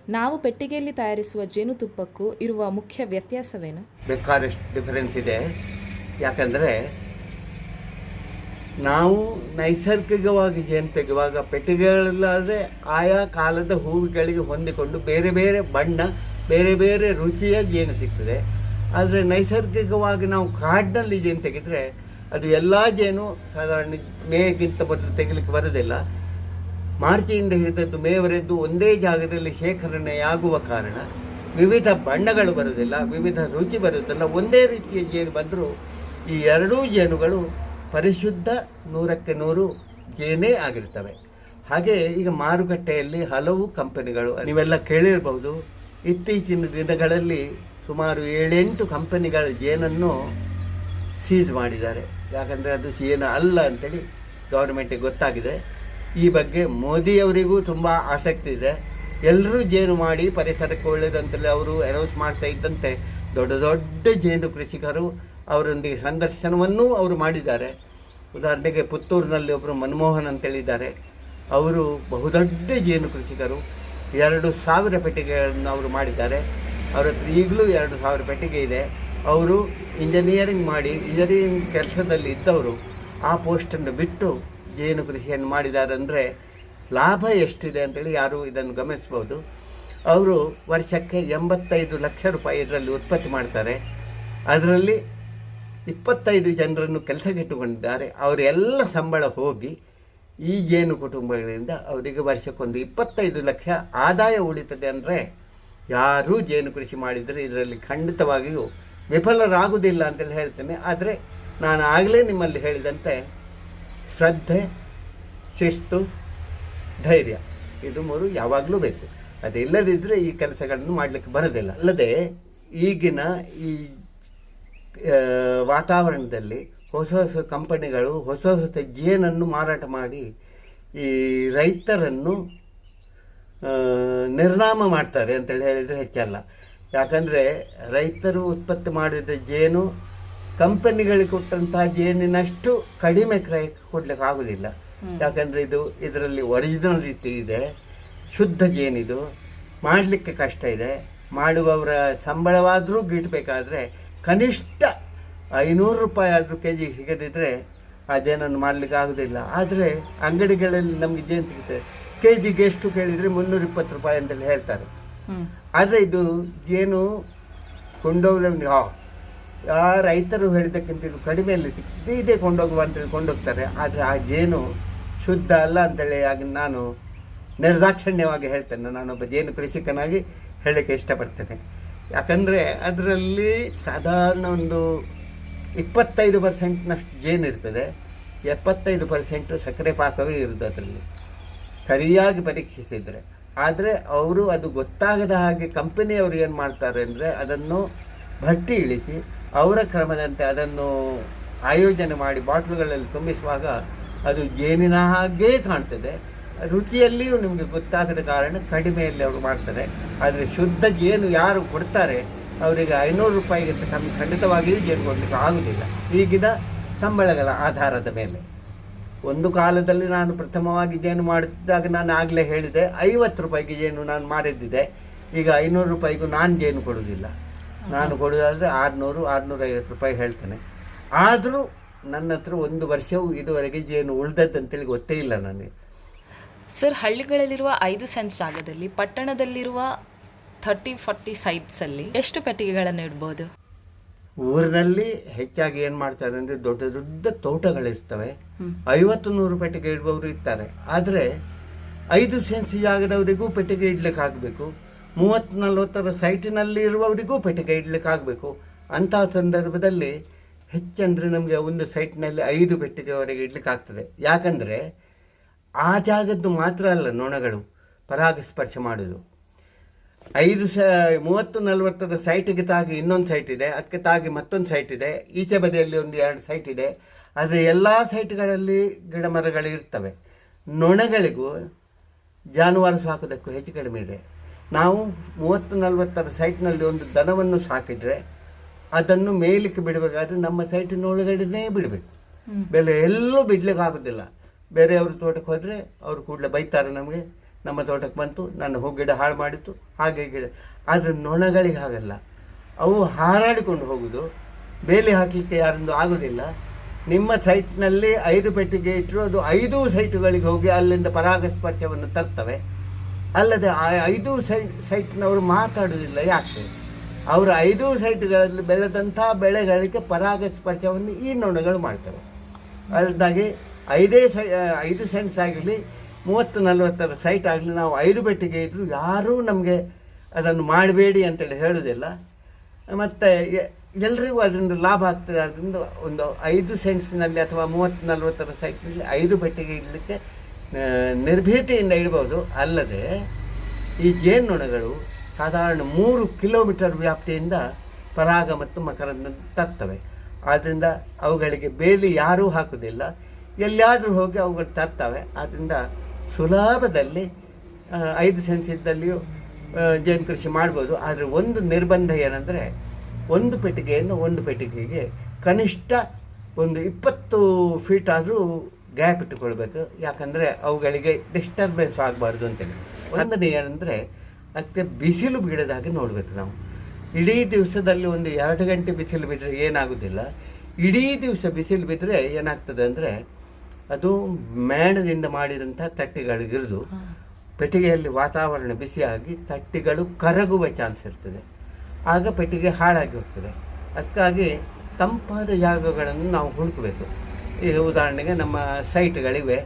ನಾವು ಪೆಟ್ಟಿಗೆಯಲ್ಲಿ ತಯಾರಿಸುವ ಜೇನುತುಪ್ಪಕ್ಕೂ ಇರುವ ಮುಖ್ಯ ವ್ಯತ್ಯಾಸವೇನು? ಬೇಕಾದಷ್ಟು ಡಿಫರೆನ್ಸ್ ಇದೆ. ಯಾಕಂದರೆ ನಾವು ನೈಸರ್ಗಿಕವಾಗಿ ಜೇನು ತೆಗೆಯುವಾಗ ಪೆಟ್ಟಿಗೆಗಳಲ್ಲಾದರೆ ಆಯಾ ಕಾಲದ ಹೂವುಗಳಿಗೆ ಹೊಂದಿಕೊಂಡು ಬೇರೆ ಬೇರೆ ಬಣ್ಣ ಬೇರೆ ಬೇರೆ ರುಚಿಯ ಜೇನು ಸಿಗ್ತದೆ. ಆದರೆ ನೈಸರ್ಗಿಕವಾಗಿ ನಾವು ಕಾಡಿನಲ್ಲಿ ಜೇನು ತೆಗೆದರೆ ಅದು ಎಲ್ಲ ಜೇನು ಸಾಧಾರಣ ಮೇಗಿಂತ ಮೊದಲು ತೆಗಿಲಿಕ್ಕೆ ಬರೋದಿಲ್ಲ. ಮಾರ್ಚಿಯಿಂದ ಹಿಡಿದದ್ದು ಮೇವರೆದ್ದು ಒಂದೇ ಜಾಗದಲ್ಲಿ ಶೇಖರಣೆಯಾಗುವ ಕಾರಣ ವಿವಿಧ ಬಣ್ಣಗಳು ಬರೋದಿಲ್ಲ ವಿವಿಧ ರುಚಿ ಬರುವುದಿಲ್ಲ. ಒಂದೇ ರೀತಿಯ ಜೇನು ಬಂದರೂ ಈ ಎರಡೂ ಜೇನುಗಳು ಪರಿಶುದ್ಧ ನೂರಕ್ಕೆ ನೂರು ಜೇನೇ ಆಗಿರ್ತವೆ. ಹಾಗೆ ಈಗ ಮಾರುಕಟ್ಟೆಯಲ್ಲಿ ಹಲವು ಕಂಪನಿಗಳು, ನೀವೆಲ್ಲ ಕೇಳಿರಬಹುದು ಇತ್ತೀಚಿನ ದಿನಗಳಲ್ಲಿ ಸುಮಾರು ಏಳೆಂಟು ಕಂಪನಿಗಳ ಜೇನನ್ನು ಸೀಸ್ ಮಾಡಿದ್ದಾರೆ. ಯಾಕಂದರೆ ಅದು ಏನು ಅಲ್ಲ ಅಂತೇಳಿ ಗೌರ್ಮೆಂಟಿಗೆ ಗೊತ್ತಾಗಿದೆ. ಈ ಬಗ್ಗೆ ಮೋದಿಯವರಿಗೂ ತುಂಬ ಆಸಕ್ತಿ ಇದೆ. ಎಲ್ಲರೂ ಜೇನು ಮಾಡಿ ಪರಿಸರಕ್ಕೆ ಒಳ್ಳೆಯದಂತೇಳಿ ಅವರು ಅನೌನ್ಸ್ ಮಾಡ್ತಾ ಇದ್ದಂತೆ ದೊಡ್ಡ ದೊಡ್ಡ ಜೇನು ಕೃಷಿಕರು ಅವರೊಂದಿಗೆ ಸಂದರ್ಶನವನ್ನೂ ಅವರು ಮಾಡಿದ್ದಾರೆ. ಉದಾಹರಣೆಗೆ ಪುತ್ತೂರಿನಲ್ಲಿ ಒಬ್ಬರು ಮನಮೋಹನ್ ಅಂತೇಳಿದ್ದಾರೆ. ಅವರು ಬಹುದೊಡ್ಡ ಜೇನು ಕೃಷಿಕರು. ಎರಡು ಸಾವಿರ ಪೆಟ್ಟಿಗೆಗಳನ್ನು ಅವರು ಮಾಡಿದ್ದಾರೆ. ಅವರ ಹತ್ರ ಈಗಲೂ ಎರಡು ಸಾವಿರ ಪೆಟ್ಟಿಗೆ ಇದೆ. ಅವರು ಇಂಜಿನಿಯರಿಂಗ್ ಮಾಡಿ ಇಂಜಿನಿಯರಿಂಗ್ ಕೆಲಸದಲ್ಲಿ ಇದ್ದವರು ಆ ಪೋಸ್ಟನ್ನು ಬಿಟ್ಟು ಜೇನು ಕೃಷಿಯನ್ನು ಮಾಡಿದ್ದಾರೆ ಅಂದರೆ ಲಾಭ ಎಷ್ಟಿದೆ ಅಂತೇಳಿ ಯಾರು ಇದನ್ನು ಗಮನಿಸ್ಬೋದು. ಅವರು ವರ್ಷಕ್ಕೆ ಎಂಬತ್ತೈದು ಲಕ್ಷ ರೂಪಾಯಿ ಇದರಲ್ಲಿ ಉತ್ಪತ್ತಿ ಮಾಡ್ತಾರೆ. ಅದರಲ್ಲಿ ಇಪ್ಪತ್ತೈದು ಜನರನ್ನು ಕೆಲಸಕ್ಕೆ ಇಟ್ಟುಕೊಂಡಿದ್ದಾರೆ ಅವರೆಲ್ಲ ಸಂಬಳ ಹೋಗಿ ಈ ಜೇನು ಕುಟುಂಬಗಳಿಂದ ಅವರಿಗೆ ವರ್ಷಕ್ಕೊಂದು ಇಪ್ಪತ್ತೈದು ಲಕ್ಷ ಆದಾಯ ಉಳಿತದೆ ಅಂದರೆ ಯಾರೂ ಜೇನು ಕೃಷಿ ಮಾಡಿದರೆ ಇದರಲ್ಲಿ ಖಂಡಿತವಾಗಿಯೂ ವಿಫಲರಾಗುವುದಿಲ್ಲ ಅಂತೇಳಿ ಹೇಳ್ತೇನೆ. ಆದರೆ ನಾನು ಆಗಲೇ ನಿಮ್ಮಲ್ಲಿ ಹೇಳಿದಂತೆ ಶ್ರದ್ಧೆ, ಶಿಸ್ತು, ಧೈರ್ಯ, ಇದು ಮೂರು ಯಾವಾಗಲೂ ಬೇಕು. ಅದಿಲ್ಲದಿದ್ದರೆ ಈ ಕೆಲಸಗಳನ್ನು ಮಾಡಲಿಕ್ಕೆ ಬರೋದಿಲ್ಲ. ಅಲ್ಲದೆ ಈಗಿನ ಈ ವಾತಾವರಣದಲ್ಲಿ ಹೊಸ ಹೊಸ ಕಂಪನಿಗಳು, ಹೊಸ ಹೊಸ ಜೇನನ್ನು ಮಾರಾಟ ಮಾಡಿ ಈ ರೈತರನ್ನು ನಿರ್ನಾಮ ಮಾಡ್ತಾರೆ ಅಂತೇಳಿ ಹೇಳಿದರೆ ಹೆಚ್ಚಲ್ಲ ಯಾಕಂದರೆ ರೈತರು ಉತ್ಪತ್ತಿ ಮಾಡಿದ ಜೇನು ಕಂಪನಿಗಳಿಗೆ ಕೊಟ್ಟಂತಹ ಜೇನಿನಷ್ಟು ಕಡಿಮೆ ಕ್ರಯ ಕೊಡ್ಲಿಕ್ಕೆ ಆಗೋದಿಲ್ಲ. ಯಾಕಂದ್ರೆ ಇದು ಇದರಲ್ಲಿ ಒರಿಜಿನಲ್ ರೀತಿ ಇದೆ. ಶುದ್ಧ ಜೇನಿದು ಮಾಡಲಿಕ್ಕೆ ಕಷ್ಟ ಇದೆ. ಮಾಡುವವರ ಸಂಬಳವಾದರೂ ಗಿಟ್ಬೇಕಾದ್ರೆ ಕನಿಷ್ಠ ಐನೂರು ರೂಪಾಯಿ ಆದರೂ ಕೆ ಜಿ ಸಿಗದಿದ್ದರೆ ಆ ಜೇನನ್ನು ಮಾಡಲಿಕ್ಕೆ ಆಗೋದಿಲ್ಲ. ಆದರೆ ಅಂಗಡಿಗಳಲ್ಲಿ ನಮಗೆ ಜೇನು ಸಿಗುತ್ತೆ ಕೆ ಜಿಗೆ ಎಷ್ಟು ಕೇಳಿದರೆ ಮುನ್ನೂರ ಇಪ್ಪತ್ತು ರೂಪಾಯಿ ಅಂತೇಳಿ ಹೇಳ್ತಾರೆ. ಆದರೆ ಇದು ಜೇನು ಕೊಂಡೋಗ್ಲಿ ಆ ರೈತರು ಹೇಳಿದ್ದಕ್ಕಿಂತ ಇದು ಕಡಿಮೆಯಲ್ಲಿ ಸಿಕ್ಕಿದೆ ಇದೇ ಕೊಂಡೋಗುವ ಅಂತೇಳಿ ಕೊಂಡೋಗ್ತಾರೆ. ಆದರೆ ಆ ಜೇನು ಶುದ್ಧ ಅಲ್ಲ ಅಂತೇಳಿ ಆಗ ನಾನು ನಿರ್ದಾಕ್ಷಿಣ್ಯವಾಗಿ ಹೇಳ್ತೇನೆ. ನಾನೊಬ್ಬ ಜೇನು ಕೃಷಿಕನಾಗಿ ಹೇಳಲಿಕ್ಕೆ ಇಷ್ಟಪಡ್ತೇನೆ. ಯಾಕಂದರೆ ಅದರಲ್ಲಿ ಸಾಧಾರಣ ಒಂದು ಇಪ್ಪತ್ತೈದು ಪರ್ಸೆಂಟ್ನಷ್ಟು ಜೇನು ಇರ್ತದೆ. ಎಪ್ಪತ್ತೈದು ಪರ್ಸೆಂಟು ಸಕ್ಕರೆ ಪಾಕವೇ ಇರೋದು ಅದರಲ್ಲಿ. ಸರಿಯಾಗಿ ಪರೀಕ್ಷಿಸಿದರೆ. ಆದರೆ ಅವರು ಅದು ಗೊತ್ತಾಗದ ಹಾಗೆ ಕಂಪನಿಯವರು ಏನು ಮಾಡ್ತಾರೆ ಅಂದರೆ ಅದನ್ನು ಭಟ್ಟಿ ಇಳಿಸಿ ಅವರ ಕ್ರಮದಂತೆ ಅದನ್ನು ಆಯೋಜನೆ ಮಾಡಿ ಬಾಟ್ಲುಗಳಲ್ಲಿ ತುಂಬಿಸುವಾಗ ಅದು ಜೇನಿನ ಹಾಗೇ ಕಾಣ್ತದೆ. ರುಚಿಯಲ್ಲಿಯೂ ನಿಮಗೆ ಗೊತ್ತಾಗದ ಕಾರಣ ಕಡಿಮೆಯಲ್ಲಿ ಅವರು ಮಾಡ್ತಾರೆ. ಆದರೆ ಶುದ್ಧ ಜೇನು ಯಾರು ಕೊಡ್ತಾರೆ ಅವರಿಗೆ ಐನೂರು ರೂಪಾಯಿಗಿಂತ ಕಮ್ಮಿ ಖಂಡಿತವಾಗಿಯೂ ಜೇನು ಕೊಡಲಿಕ್ಕೆ ಆಗುವುದಿಲ್ಲ ಈಗಿನ ಸಂಬಳಗಳ ಆಧಾರದ ಮೇಲೆ. ಒಂದು ಕಾಲದಲ್ಲಿ ನಾನು ಪ್ರಥಮವಾಗಿ ಜೇನು ಮಾಡಿದಾಗ ನಾನು ಆಗಲೇ ಹೇಳಿದೆ, ಐವತ್ತು ರೂಪಾಯಿಗೆ ಜೇನು ನಾನು ಮಾರಿದ್ದಿದೆ. ಈಗ ಐನೂರು ರೂಪಾಯಿಗೂ ನಾನು ಜೇನು ಕೊಡುವುದಿಲ್ಲ. ನಾನು ಕೊಡೋದಾದರೆ ಆರುನೂರು, ಆರುನೂರೈವತ್ತು ರೂಪಾಯಿ ಹೇಳ್ತೇನೆ. ಆದರೂ ನನ್ನ ಹತ್ರ ಒಂದು ವರ್ಷವೂ ಇದುವರೆಗೆ ಜೇನು ಉಳ್ದದ್ದಂತೇಳಿ ಗೊತ್ತೇ ಇಲ್ಲ ನನಗೆ. ಸರ್, ಹಳ್ಳಿಗಳಲ್ಲಿರುವ ಐದು ಸೆಂಟ್ ಜಾಗದಲ್ಲಿ ಪಟ್ಟಣದಲ್ಲಿರುವ ಥರ್ಟಿ ಫಾರ್ಟಿ ಸೈಟ್ಸಲ್ಲಿ ಎಷ್ಟು ಪೆಟ್ಟಿಗೆಗಳನ್ನು ಇಡ್ಬೋದು? ಊರಿನಲ್ಲಿ ಹೆಚ್ಚಾಗಿ ಏನು ಮಾಡ್ತಾರೆ ಅಂದರೆ ದೊಡ್ಡ ದೊಡ್ಡ ತೋಟಗಳಿರ್ತವೆ. ಐವತ್ತು ನೂರು ಪೆಟ್ಟಿಗೆ ಇಡುವವರು ಇರ್ತಾರೆ. ಆದರೆ ಐದು ಸೆನ್ಸ್ ಜಾಗದವರಿಗೂ ಪೆಟ್ಟಿಗೆ ಇಡ್ಲಿಕ್ಕೆ ಆಗಬೇಕು. ಮೂವತ್ತು ನಲ್ವತ್ತರ ಸೈಟಿನಲ್ಲಿ ಇರುವವರಿಗೂ ಪೆಟ್ಟಿಗೆ ಇಡ್ಲಿಕ್ಕೆ ಆಗಬೇಕು. ಅಂತಹ ಸಂದರ್ಭದಲ್ಲಿ ಹೆಚ್ಚಂದರೆ ನಮಗೆ ಒಂದು ಸೈಟ್ನಲ್ಲಿ ಐದು ಪೆಟ್ಟಿಗೆವರೆಗೆ ಇಡ್ಲಿಕ್ಕೆ ಆಗ್ತದೆ. ಯಾಕಂದರೆ ಆ ಜಾಗದ್ದು ಮಾತ್ರ ಅಲ್ಲ ನೊಣಗಳು ಪರಾಗಸ್ಪರ್ಶ ಮಾಡೋದು. ಐದು ಸ ಮೂವತ್ತು ನಲವತ್ತರ ಸೈಟಿಗೆ ತಾಗಿ ಇನ್ನೊಂದು ಸೈಟ್ ಇದೆ. ಅದಕ್ಕೆ ತಾಗಿ ಮತ್ತೊಂದು ಸೈಟ್ ಇದೆ. ಈಚೆ ಬದಿಯಲ್ಲಿ ಒಂದು ಎರಡು ಸೈಟ್ ಇದೆ. ಆದರೆ ಎಲ್ಲ ಸೈಟ್ಗಳಲ್ಲಿ ಗಿಡ ಮರಗಳು ಇರ್ತವೆ. ನೊಣಗಳಿಗೂ ಜಾನುವಾರು ಸಾಕೋದಕ್ಕೂ ಹೆಚ್ಚು ಕಡಿಮೆ ಇದೆ. ನಾವು ಮೂವತ್ತು ನಲವತ್ತರ ಸೈಟ್ನಲ್ಲಿ ಒಂದು ದನವನ್ನು ಸಾಕಿದರೆ ಅದನ್ನು ಮೇಲಕ್ಕೆ ಬಿಡಬೇಕಾದ್ರೆ ನಮ್ಮ ಸೈಟಿನ ಒಳಗಡೆನೇ ಬಿಡಬೇಕು. ಬೆಲೆ ಎಲ್ಲೂ ಬಿಡ್ಲಿಕ್ಕೆ ಆಗೋದಿಲ್ಲ. ಬೇರೆಯವ್ರ ತೋಟಕ್ಕೆ ಹೋದರೆ ಅವರು ಕೂಡಲೇ ಬೈತಾರೆ ನಮಗೆ. ನಮ್ಮ ತೋಟಕ್ಕೆ ಬಂತು, ನನ್ನ ಹೂ ಗಿಡ ಹಾಳು ಮಾಡಿತ್ತು, ಹಾಗೆ ಗಿಡ. ಆದರೆ ನೊಣಗಳಿಗೆ ಹಾಗಲ್ಲ. ಅವು ಹಾರಾಡಿಕೊಂಡು ಹೋಗುದು. ಬೇಲಿ ಹಾಕಲಿಕ್ಕೆ ಯಾರೊಂದು ಆಗೋದಿಲ್ಲ. ನಿಮ್ಮ ಸೈಟ್ನಲ್ಲಿ ಐದು ಪೆಟ್ಟಿಗೆ ಇಟ್ಟರು ಅದು ಐದು ಸೈಟುಗಳಿಗೆ ಹೋಗಿ ಅಲ್ಲಿಂದ ಪರಾಗಸ್ಪರ್ಶವನ್ನು ತರ್ತವೆ. ಅಲ್ಲದೆ ಆ ಐದು ಸೈಟ್, ಸೈಟ್ನವರು ಮಾತಾಡುವುದಿಲ್ಲ ಯಾಕೆ? ಅವರ ಐದು ಸೈಟ್ಗಳಲ್ಲಿ ಬೆಳೆದಂಥ ಬೆಳೆಗಳಿಗೆ ಪರಾಗಸ್ಪರ್ಶವನ್ನು ಈ ನೊಣಗಳು ಮಾಡ್ತವೆ. ಅದರಿಂದಾಗಿ ಐದೇ ಸೈ, ಐದು ಸೆಂಟ್ಸ್ ಆಗಲಿ ಮೂವತ್ತು ನಲವತ್ತರ ಸೈಟ್ ಆಗಲಿ ನಾವು ಐದು ಬೆಟ್ಟಿಗೆ ಇದ್ದರೂ ಯಾರೂ ನಮಗೆ ಅದನ್ನು ಮಾಡಬೇಡಿ ಅಂತೇಳಿ ಹೇಳೋದಿಲ್ಲ. ಮತ್ತು ಎಲ್ರಿಗೂ ಅದರಿಂದ ಲಾಭ ಆಗ್ತದೆ. ಅದರಿಂದ ಒಂದು ಐದು ಸೆಂಟ್ಸ್ನಲ್ಲಿ ಅಥವಾ ಮೂವತ್ತು ನಲವತ್ತರ ಸೈಟ್ನಲ್ಲಿ ಐದು ಬೆಟ್ಟಿಗೆ ಇಡಲಿಕ್ಕೆ ನಿರ್ಭೀತಿಯಿಂದ ಇಡ್ಬೋದು. ಅಲ್ಲದೆ ಈ ಜೇನುನೊಣಗಳು ಸಾಧಾರಣ ಮೂರು ಕಿಲೋಮೀಟರ್ ವ್ಯಾಪ್ತಿಯಿಂದ ಪರಾಗ ಮತ್ತು ಮಕರಂದ ತರ್ತವೆ. ಆದ್ದರಿಂದ ಅವುಗಳಿಗೆ ಬೇಲಿ ಯಾರೂ ಹಾಕೋದಿಲ್ಲ. ಎಲ್ಲಿಯಾದರೂ ಹೋಗಿ ಅವುಗಳು ತರ್ತವೆ. ಆದ್ದರಿಂದ ಸುಲಭದಲ್ಲಿ ಐದು ಸೆನ್ಸ್ ಇದ್ದಲ್ಲಿಯೂ ಜೈನ್ ಕೃಷಿ ಮಾಡ್ಬೋದು. ಆದರೆ ಒಂದು ನಿರ್ಬಂಧ ಏನಂದರೆ, ಒಂದು ಪೆಟ್ಟಿಗೆಯನ್ನು ಒಂದು ಪೆಟ್ಟಿಗೆಗೆ ಕನಿಷ್ಠ ಒಂದು ಇಪ್ಪತ್ತು ಫೀಟ್ ಆದರೂ ಗ್ಯಾಪ್ ಇಟ್ಟುಕೊಳ್ಬೇಕು. ಯಾಕಂದರೆ ಅವುಗಳಿಗೆ ಡಿಸ್ಟರ್ಬೆನ್ಸ್ ಆಗಬಾರ್ದು ಅಂತೇಳಿ. ಒಂದನೇ ಏನಂದರೆ ಅದಕ್ಕೆ ಬಿಸಿಲು ಬೀಳದ ನೋಡಬೇಕು ನಾವು. ಇಡೀ ದಿವಸದಲ್ಲಿ ಒಂದು ಎರಡು ಗಂಟೆ ಬಿಸಿಲು ಬಿದ್ದರೆ ಏನಾಗೋದಿಲ್ಲ. ಇಡೀ ದಿವಸ ಬಿಸಿಲು ಬಿದ್ದರೆ ಏನಾಗ್ತದೆ ಅಂದರೆ ಅದು ಮೇಣದಿಂದ ಮಾಡಿದಂಥ ತಟ್ಟೆಗಳಿಗಿರಿದು ಪೆಟ್ಟಿಗೆಯಲ್ಲಿ ವಾತಾವರಣ ಬಿಸಿಯಾಗಿ ತಟ್ಟೆಗಳು ಕರಗುವ ಚಾನ್ಸ್ ಇರ್ತದೆ. ಆಗ ಪೆಟ್ಟಿಗೆ ಹಾಳಾಗಿ ಹೋಗ್ತದೆ. ಅದಕ್ಕಾಗಿ ತಂಪಾದ ಜಾಗಗಳನ್ನು ನಾವು ಹುಡುಕಬೇಕು. ಈಗ ಉದಾಹರಣೆಗೆ ನಮ್ಮ ಸೈಟ್ಗಳಿವೆ.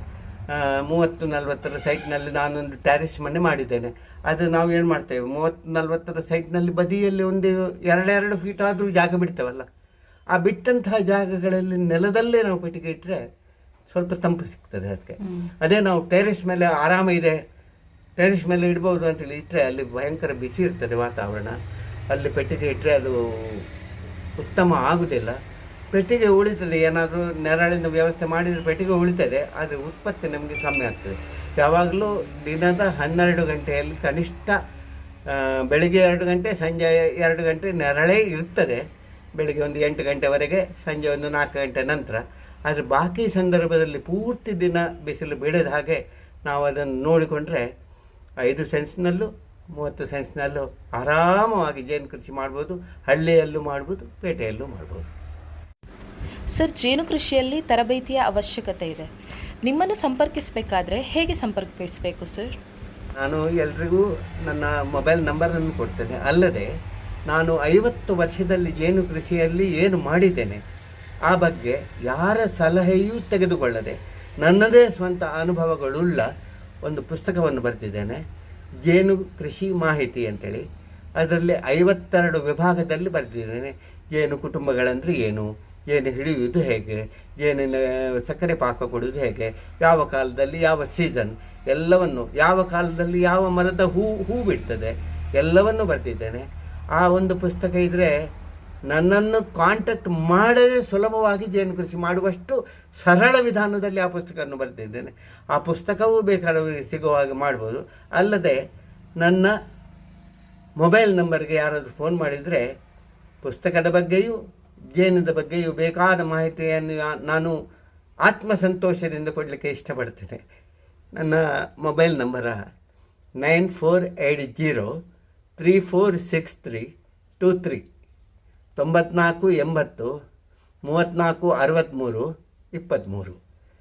ಮೂವತ್ತು ನಲವತ್ತರ ಸೈಟ್ನಲ್ಲಿ ನಾನೊಂದು ಟ್ಯಾರಿಸ್ ಮನೆ ಮಾಡಿದ್ದೇನೆ. ಅದು ನಾವು ಏನು ಮಾಡ್ತೇವೆ? ಮೂವತ್ತು ನಲ್ವತ್ತರ ಸೈಟ್ನಲ್ಲಿ ಬದಿಯಲ್ಲಿ ಒಂದು ಎರಡೆರಡು ಫೀಟ್ ಆದರೂ ಜಾಗ ಬಿಡ್ತೇವಲ್ಲ. ಆ ಬಿಟ್ಟಂತಹ ಜಾಗಗಳಲ್ಲಿ ನೆಲದಲ್ಲೇ ನಾವು ಪೆಟ್ಟಿಗೆ ಇಟ್ಟರೆ ಸ್ವಲ್ಪ ತಂಪು ಸಿಗ್ತದೆ ಅದಕ್ಕೆ. ಅದೇ ನಾವು ಟೆರೆಸ್ ಮೇಲೆ ಆರಾಮ ಇದೆ. ಟೆರೆಸ್ ಮೇಲೆ ಇಡ್ಬೋದು ಅಂತೇಳಿ ಇಟ್ಟರೆ ಅಲ್ಲಿ ಭಯಂಕರ ಬಿಸಿ ಇರ್ತದೆ ವಾತಾವರಣ. ಅಲ್ಲಿ ಪೆಟ್ಟಿಗೆ ಇಟ್ಟರೆ ಅದು ಉತ್ತಮ ಆಗುವುದಿಲ್ಲ ಪೆಟ್ಟಿಗೆ ಉಳಿತದೆ ಏನಾದರೂ ನೆರಳಿನ ವ್ಯವಸ್ಥೆ ಮಾಡಿದರೆ ಪೆಟ್ಟಿಗೆ ಉಳಿತದೆ ಆದರೆ ಉತ್ಪತ್ತಿ ನಮಗೆ ಕಮ್ಮಿ ಆಗ್ತದೆ. ಯಾವಾಗಲೂ ದಿನದ ಹನ್ನೆರಡು ಗಂಟೆಯಲ್ಲಿ ಕನಿಷ್ಠ ಬೆಳಿಗ್ಗೆ ಎರಡು ಗಂಟೆ ಸಂಜೆ ಎರಡು ಗಂಟೆ ನೆರಳೇ ಇರ್ತದೆ. ಬೆಳಿಗ್ಗೆ ಒಂದು ಎಂಟು ಗಂಟೆವರೆಗೆ ಸಂಜೆ ಒಂದು ನಾಲ್ಕು ಗಂಟೆ ನಂತರ. ಆದರೆ ಬಾಕಿ ಸಂದರ್ಭದಲ್ಲಿ ಪೂರ್ತಿ ದಿನ ಬಿಸಿಲು ಬೀಳದ ಹಾಗೆ ನಾವು ಅದನ್ನು ನೋಡಿಕೊಂಡ್ರೆ ಐದು ಸೆನ್ಸ್ನಲ್ಲೂ ಮೂವತ್ತು ಸೆನ್ಸ್ನಲ್ಲೂ ಆರಾಮವಾಗಿ ಜೇನು ಕೃಷಿ ಮಾಡ್ಬೋದು ಹಳ್ಳಿಯಲ್ಲೂ ಮಾಡ್ಬೋದು ಪೇಟೆಯಲ್ಲೂ ಮಾಡ್ಬೋದು. ಸರ್ ಜೇನು ಕೃಷಿಯಲ್ಲಿ ತರಬೇತಿಯ ಅವಶ್ಯಕತೆ ಇದೆ. ನಿಮ್ಮನ್ನು ಸಂಪರ್ಕಿಸಬೇಕಾದ್ರೆ ಹೇಗೆ ಸಂಪರ್ಕಿಸಬೇಕು ಸರ್? ನಾನು ಎಲ್ರಿಗೂ ನನ್ನ ಮೊಬೈಲ್ ನಂಬರನ್ನು ಕೊಡ್ತೇನೆ. ಅಲ್ಲದೆ ನಾನು ಐವತ್ತು ವರ್ಷದಲ್ಲಿ ಜೇನು ಕೃಷಿಯಲ್ಲಿ ಏನು ಮಾಡಿದ್ದೇನೆ ಆ ಬಗ್ಗೆ ಯಾರ ಸಲಹೆಯೂ ತೆಗೆದುಕೊಳ್ಳದೆ ನನ್ನದೇ ಸ್ವಂತ ಅನುಭವಗಳುಳ್ಳ ಒಂದು ಪುಸ್ತಕವನ್ನು ಬರೆದಿದ್ದೇನೆ, ಜೇನು ಕೃಷಿ ಮಾಹಿತಿ ಅಂತೇಳಿ. ಅದರಲ್ಲಿ ಐವತ್ತೆರಡು ವಿಭಾಗದಲ್ಲಿ ಬರೆದಿದ್ದೇನೆ. ಜೇನು ಕುಟುಂಬಗಳಂದರೆ ಏನು? ಜೇನು ಹಿಡಿಯುವುದು ಹೇಗೆ? ಜೇನಿನ ಸಕ್ಕರೆ ಪಾಕ ಕೊಡುವುದು ಹೇಗೆ? ಯಾವ ಕಾಲದಲ್ಲಿ ಯಾವ ಸೀಸನ್ ಎಲ್ಲವನ್ನು, ಯಾವ ಕಾಲದಲ್ಲಿ ಯಾವ ಮರದ ಹೂ ಹೂ ಬಿಡ್ತದೆ? ಎಲ್ಲವನ್ನು ಬರೆದಿದ್ದೇನೆ. ಆ ಒಂದು ಪುಸ್ತಕ ಇದ್ದರೆ ನನ್ನನ್ನು ಕಾಂಟ್ಯಾಕ್ಟ್ ಮಾಡದೆ ಸುಲಭವಾಗಿ ಜೇನು ಕೃಷಿ ಮಾಡುವಷ್ಟು ಸರಳ ವಿಧಾನದಲ್ಲಿ ಆ ಪುಸ್ತಕವನ್ನು ಬರೆದಿದ್ದೇನೆ. ಆ ಪುಸ್ತಕವೂ ಬೇಕಾದವರಿಗೆ ಸಿಗುವ ಹಾಗೆ ಮಾಡ್ಬೋದು. ಅಲ್ಲದೆ ನನ್ನ ಮೊಬೈಲ್ ನಂಬರ್ಗೆ ಯಾರಾದರೂ ಫೋನ್ ಮಾಡಿದರೆ ಪುಸ್ತಕದ ಬಗ್ಗೆಯೂ ಜೇನದ ಬಗ್ಗೆಯೂ ಬೇಕಾದ ಮಾಹಿತಿಯನ್ನು ನಾನು ಆತ್ಮಸಂತೋಷದಿಂದ ಕೊಡಲಿಕ್ಕೆ ಇಷ್ಟಪಡ್ತೇನೆ. ನನ್ನ mobile number nine four eight zero three four six three two three. ತೊಂಬತ್ನಾಲ್ಕು ಎಂಬತ್ತು ಮೂವತ್ತ್ನಾಲ್ಕು ಅರವತ್ತ್ಮೂರು ಇಪ್ಪತ್ತ್ಮೂರು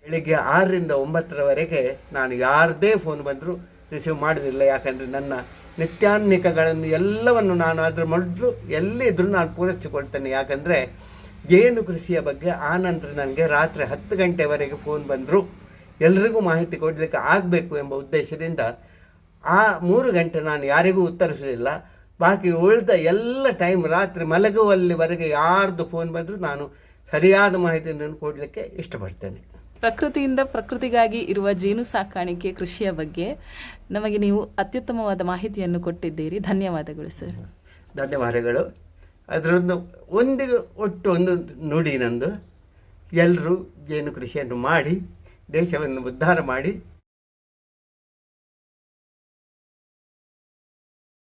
ಬೆಳಿಗ್ಗೆ ಆರರಿಂದ ಒಂಬತ್ತರವರೆಗೆ ನಾನು ಯಾರದೇ ಫೋನ್ ಬಂದರೂ ರಿಸೀವ್ ಮಾಡೋದಿಲ್ಲ. ಯಾಕಂದರೆ ನನ್ನ ನಿತ್ಯಾನ್ನಿಕಗಳನ್ನು ಎಲ್ಲವನ್ನು ನಾನು ಅದರ ಮೊದಲು ಎಲ್ಲಿದ್ದರೂ ನಾನು ಪೂರೈಸಿಕೊಳ್ತೇನೆ. ಯಾಕಂದರೆ ಜೇನು ಕೃಷಿಯ ಬಗ್ಗೆ ಆ ನಂತರ ನನಗೆ ರಾತ್ರಿ ಹತ್ತು ಗಂಟೆವರೆಗೆ ಫೋನ್ ಬಂದರೂ ಎಲ್ರಿಗೂ ಮಾಹಿತಿ ಕೊಡಲಿಕ್ಕೆ ಆಗಬೇಕು ಎಂಬ ಉದ್ದೇಶದಿಂದ ಆ ಮೂರು ಗಂಟೆ ನಾನು ಯಾರಿಗೂ ಉತ್ತರಿಸೋದಿಲ್ಲ. ಬಾಕಿ ಉಳಿದ ಎಲ್ಲ ಟೈಮ್ ರಾತ್ರಿ ಮಲಗುವಲ್ಲಿವರೆಗೆ ಯಾರ್ದು ಫೋನ್ ಬಂದರೂ ನಾನು ಸರಿಯಾದ ಮಾಹಿತಿಯನ್ನು ಕೊಡಲಿಕ್ಕೆ ಇಷ್ಟಪಡ್ತೇನೆ. ಪ್ರಕೃತಿಯಿಂದ ಪ್ರಕೃತಿಗಾಗಿ ಇರುವ ಜೇನು ಸಾಕಾಣಿಕೆ ಕೃಷಿಯ ಬಗ್ಗೆ ನಮಗೆ ನೀವು ಅತ್ಯುತ್ತಮವಾದ ಮಾಹಿತಿಯನ್ನು ಕೊಟ್ಟಿದ್ದೀರಿ. ಧನ್ಯವಾದಗಳು ಸರ್ ಧನ್ಯವಾದಗಳು. ಅದರೊಂದು ಒಂದು ಒಟ್ಟು ಒಂದು ನುಡಿ ನಂದು. ಎಲ್ಲರೂ ಜೇನು ಕೃಷಿಯನ್ನು ಮಾಡಿ ದೇಶವನ್ನು ಉದ್ಧಾರ ಮಾಡಿ